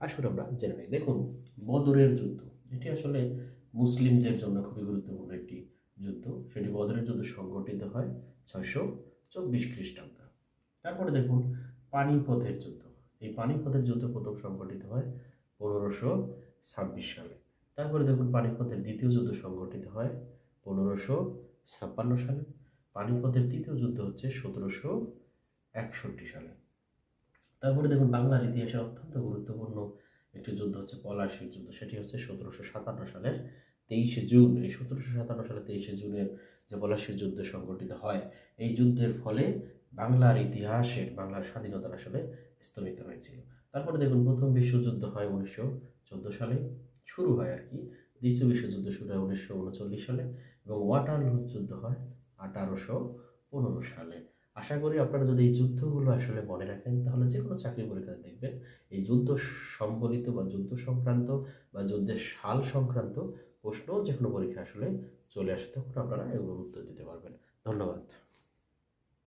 আসুন আমরা জেনে নিই। দেখুন, বদরের যুদ্ধ। এটি আসলে মুসলিমদের জন্য খুবই গুরুত্বপূর্ণ একটি যুদ্ধ। সেটি বদরের যুদ্ধ সংগঠিত হয় ছয়শো চব্বিশ খ্রিস্টাব্দ। তারপরে দেখুন, পানিপথের যুদ্ধ। এই পানিপথের যুদ্ধ প্রথম সংগঠিত হয় পনেরোশো ছাব্বিশ সালে। তারপরে দেখুন, পানিপথের দ্বিতীয় যুদ্ধ সংগঠিত হয় পনেরোশো ছাপ্পান্ন সালে। পানিপথের তৃতীয় যুদ্ধ হচ্ছে সতেরোশো একষট্টি সালে। তারপরে দেখুন বাংলার ইতিহাসে অত্যন্ত গুরুত্বপূর্ণ একটি যুদ্ধ হচ্ছে পলাশির যুদ্ধ। সেটি হচ্ছে সতেরোশো সাতান্ন সালের তেইশে জুন। এই সতেরোশো সাতান্ন সালের তেইশে জুনের যে পলাশির যুদ্ধ সংগঠিত হয়, এই যুদ্ধের ফলে বাংলার ইতিহাসের বাংলার স্বাধীনতা আসলে স্থগিত হয়েছিল। তারপরে দেখুন প্রথম বিশ্বযুদ্ধ হয় উনিশশো চোদ্দ সালে, শুরু হয় আর কি। দ্বিতীয় বিশ্বযুদ্ধ শুরু হয় উনিশশো উনচল্লিশ সালে এবং ওয়াটারলু যুদ্ধ হয় আঠারোশো পনেরো সালে। আশা করি আপনারা যদি এই যুদ্ধগুলো আসলে মনে রাখেন, তাহলে যে কোনো চাকরি পরীক্ষাতে দেখবেন, এই যুদ্ধ সম্বলিত বা যুদ্ধ সংক্রান্ত বা যুদ্ধের সাল সংক্রান্ত প্রশ্ন যে কোনো পরীক্ষা আসলে চলে আসে, তখন আপনারা এগুলোর উত্তর দিতে পারবেন। ধন্যবাদ।